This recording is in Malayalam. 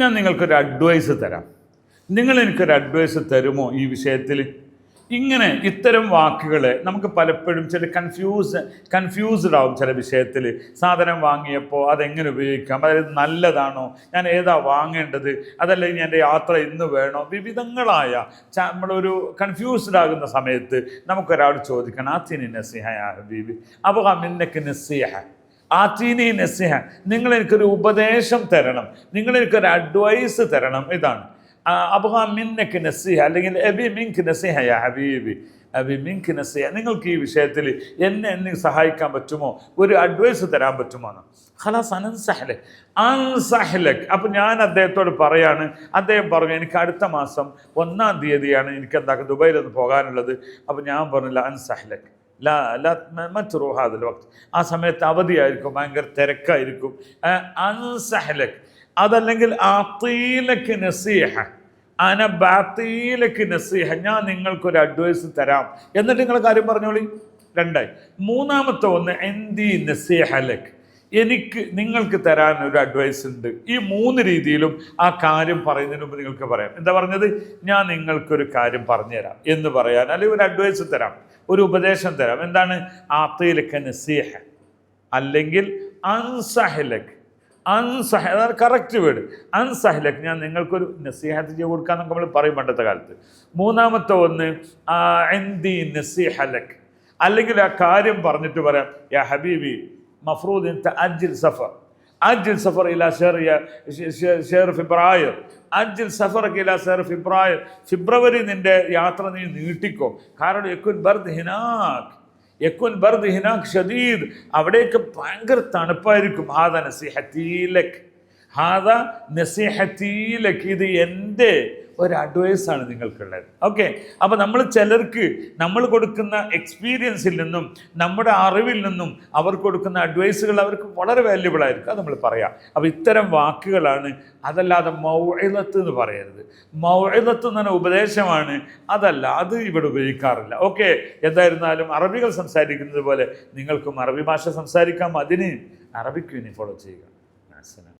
ഞാൻ നിങ്ങൾക്കൊരു അഡ്വൈസ് തരാം. നിങ്ങൾ എനിക്കൊരു അഡ്വൈസ് തരുമോ ഈ വിഷയത്തിൽ? ഇങ്ങനെ ഇത്തരം വാക്കുകളെ നമുക്ക് പലപ്പോഴും ചില കൺഫ്യൂസ് കൺഫ്യൂസ്ഡ് ആവും ചില വിഷയത്തിൽ. സാധനം വാങ്ങിയപ്പോൾ അതെങ്ങനെ ഉപയോഗിക്കാം? അതായത് നല്ലതാണോ? ഞാൻ ഏതാ വാങ്ങേണ്ടത്? അതല്ലെങ്കിൽ എന്റെ യാത്ര ഇന്ന് വേണോ? വിവിധങ്ങളായ നമ്മളൊരു കൺഫ്യൂസ്ഡ് ആകുന്ന സമയത്ത് നമുക്കൊരാൾ ചോദിക്കണം ആ തിനി നസിഹ ഹബീബി? അപ്പോൾ മിന്നക്ക് നസിഹ. ആറ്റീനി നസിഹ. നിങ്ങൾ എനിക്കൊരു ഉപദേശം തരണം. നിങ്ങൾ എനിക്കൊരു അഡ്വൈസ് തരണം. ഇതാണ്. അബുഹ മിന്നക്ക് നസിഹ അല്ലെങ്കിൽ എബി മിങ്ക് നസിഹ ഹബീബി. അബി മിങ്ക് നസിഹ. നിങ്ങൾക്ക് ഈ വിഷയത്തിൽ എന്നെ എന്നെ സഹായിക്കാൻ പറ്റുമോ? ഒരു അഡ്വൈസ് തരാൻ പറ്റുമോ എന്ന്. ഖലാസ് അനൻസഹലക് അൻസഹലക് അപ്പം ഞാൻ അദ്ദേഹത്തോട് പറയാണ്. അദ്ദേഹം പറഞ്ഞു എനിക്ക് അടുത്ത മാസം ഒന്നാം തീയതിയാണ് എനിക്ക് എന്താക്കുക ദുബൈയിലൊന്ന് പോകാനുള്ളത്. അപ്പം ഞാൻ പറഞ്ഞില്ല അൻസഹലക് ലാ ലാ മറ്റു ഹാദൽ വക്ത്. ആ സമയത്ത് അവധിയായിരിക്കും ഭയങ്കര തിരക്കായിരിക്കും. അൻസഹലക്. അതല്ലെങ്കിൽ ആത്തീലക്ക് നസീഹ. അന ബാത്തീലക്ക് നസീഹ. ഞാൻ നിങ്ങൾക്കൊരു അഡ്വൈസ് തരാം. എന്നിട്ട് നിങ്ങൾ കാര്യം പറഞ്ഞോളി. രണ്ടായി. മൂന്നാമത്തെ ഒന്ന് എന്തി നസീഹലക്ക് എനിക്ക് നിങ്ങൾക്ക് തരാൻ ഒരു അഡ്വൈസ് ഉണ്ട്. ഈ മൂന്ന് രീതിയിലും ആ കാര്യം പറയുന്നതിന് മുമ്പ് നിങ്ങൾക്ക് പറയാം. എന്താ പറഞ്ഞത്? ഞാൻ നിങ്ങൾക്കൊരു കാര്യം പറഞ്ഞുതരാം എന്ന് പറയാൻ. അല്ലെങ്കിൽ ഒരു അഡ്വൈസ് തരാം. ഒരു ഉപദേശം തരാം. എന്താണ്? ആത്തയിലക്ക് നസീഹ. അല്ലെങ്കിൽ അൻസഹലക്. അൻസഹ അതാണ് കറക്റ്റ് വേർഡ് അൻസഹലക് ഞാൻ നിങ്ങൾക്കൊരു നസീഹത്ത് ചെയ്ത് കൊടുക്കാൻ നമ്മൾ പറയും പണ്ടത്തെ കാലത്ത്. മൂന്നാമത്തെ ഒന്ന് എന്തി നസീഹലക്. അല്ലെങ്കിൽ ആ കാര്യം പറഞ്ഞിട്ട് പറയാം യാ ഹബീബി മഫ്രൂദ് അജിൽ സഫർ أجل سفر إلى شهر شهر ഫെബ്രുവരി അജിൽ സഫറക്ക് ഇല സർ ഫെബ്രുവരി ഫെബ്രുവരി നിന്റെ യാത്ര നീ നീട്ടിക്കോ കാരണം യക്കുൻ ബർദ് ഹിനാക്ക് യക്കുൻ ബർദ് ഹിനാക്ക് ഷദീദ് അവിടേക്ക് ഭയങ്കര തണുപ്പായിരിക്കും ഹാദ നസീഹത്തീലക് ഹാദ നസീഹത്തീലക് ഇത് എൻ്റെ ഒരു അഡ്വൈസ് ആണ് നിങ്ങൾക്കുള്ളത്. ഓക്കെ അപ്പോൾ നമ്മൾ ചിലർക്ക് നമ്മൾ കൊടുക്കുന്ന എക്സ്പീരിയൻസിൽ നിന്നും നമ്മുടെ അറിവിൽ നിന്നും അവർ കൊടുക്കുന്ന അഡ്വൈസുകൾ അവർക്ക് വളരെ വാല്യുബിൾ ആയിരിക്കും. അത് നമ്മൾ പറയാം. അപ്പോൾ ഇത്തരം വാക്കുകളാണ് അതല്ലാതെ മൗഴത്ത് എന്ന് പറയരുത്. മൗഴത്ത് എന്ന് പറഞ്ഞ ഉപദേശമാണ് അതല്ല അത് ഇവിടെ ഉപയോഗിക്കാറില്ല. ഓക്കെ എന്തായിരുന്നാലും അറബികൾ സംസാരിക്കുന്നത് പോലെ നിങ്ങൾക്കും അറബി ഭാഷ സംസാരിക്കാം. അതിന് അറബിക്ക് ഇനി ഫോളോ ചെയ്യുക. അസ്സലാം